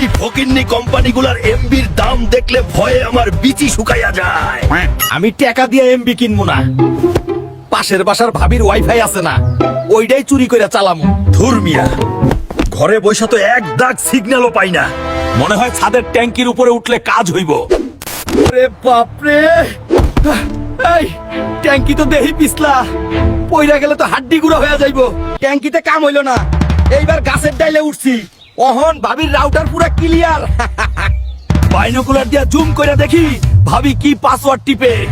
এই ফকিন্নি কোম্পানিগুলার এমবির দাম দেখলে ভয়ে আমার বিচি শুকাইয়া যায়। আমি টাকা দিয়ে এমবি কিনবো না। পাশের বাসার ভাবির ওয়াইফাই আছে না ওইটাই চুরি করে চালামু। ধর্মিয়া ঘরে বৈশা তো এক দাগ সিগন্যালও পাই না। মনে হয় ছাদের ট্যাঙ্কির উপরে উঠলে কাজ হইব। ওরে বাপরে! এই ট্যাঙ্কি তো দেহি পিছলা। পইরা গেলে তো হাড্ডি গুঁড়া হয়ে যাইবো। ট্যাঙ্কিতে কাম হইল না। এইবার গাছের ডাইলে উঠছি। অহন, ভাবির রাউটার পুরা ক্লিয়ার বাইনোকুলার দিয়া জুম করে দেখি, ভাবি কি পাসওয়ার্ড টিপে।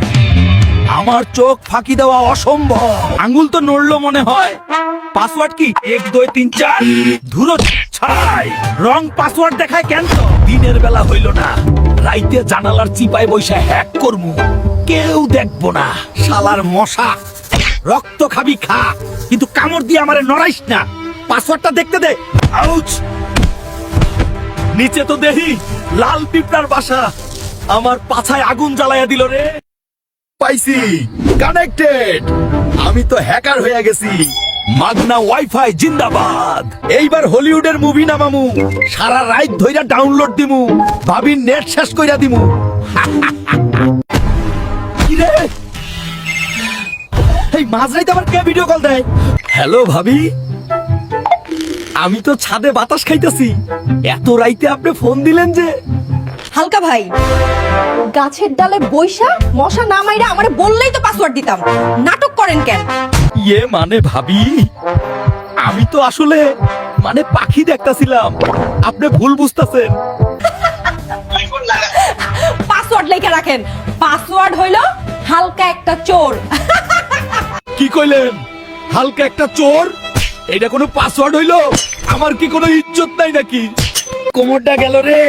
আমার চোখ ফাঁকি দেওয়া অসম্ভব। আঙ্গুল তো নড়লো মনে হয়। পাসওয়ার্ড কি? এক, দুই, তিন, চার। ধুরো, ছাই। রং পাসওয়ার্ড দেখায় কেন? তো দিনের বেলা হইল না। রাইতে জানালার চিপায় বৈশা হ্যাক করমু। কেউ দেখব না। শালার মশা। রক্ত খাবি খা। কিন্তু কামড় দিয়ে আমারে নড়াইস না। পাসওয়ার্ডটা দেখতে দে। আউচ! নিচে তো দেহি, লাল পিঁপড়ার বাসা। আমার পাছায় আগুন জ্বালাইয়া দিল রে। পাইছি। কানেক্টেড আমি তো হ্যাকার হয়ে গেছি। মাগনা ওয়াইফাই জিন্দাবাদ। এইবার হলিউডের মুভি নামামু সারা রাত ধইরা ডাউনলোড দিমু। ভাবির নেট শেষ কইরা দিমু। কি রে? এই মাঝরাইতে আবার কে ভিডিও কল দেয়? হ্যালো ভাবি। আমি তো ছাদে বাতাস খাইতেছি। এত রাইতে আপনি ফোন দিলেন যে। হালকা ভাই গাছের ডালে বৈশা মশা না মাইরা আমারে বললেই তো পাসওয়ার্ড দিতাম। নাটক করেন কেন? ইয়ে মানে ভাবি আমি তো আসলে মানে পাখি দেখতাছিলাম। আপনি ভুল বুঝতাছেন। পাসওয়ার্ড লেখা রাখেন। পাসওয়ার্ড হইল হালকা একটা চোর। কি কইলেন? হালকা একটা চোর? এটা কোনো পাসওয়ার্ড হইল? আমার কি কোনো ইজ্জত নাই নাকি? কোমরটা গেল রে।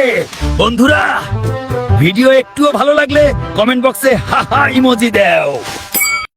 বন্ধুরা ভিডিও একটুও ভালো লাগলে কমেন্ট বক্সে হা হা ইমোজি দাও।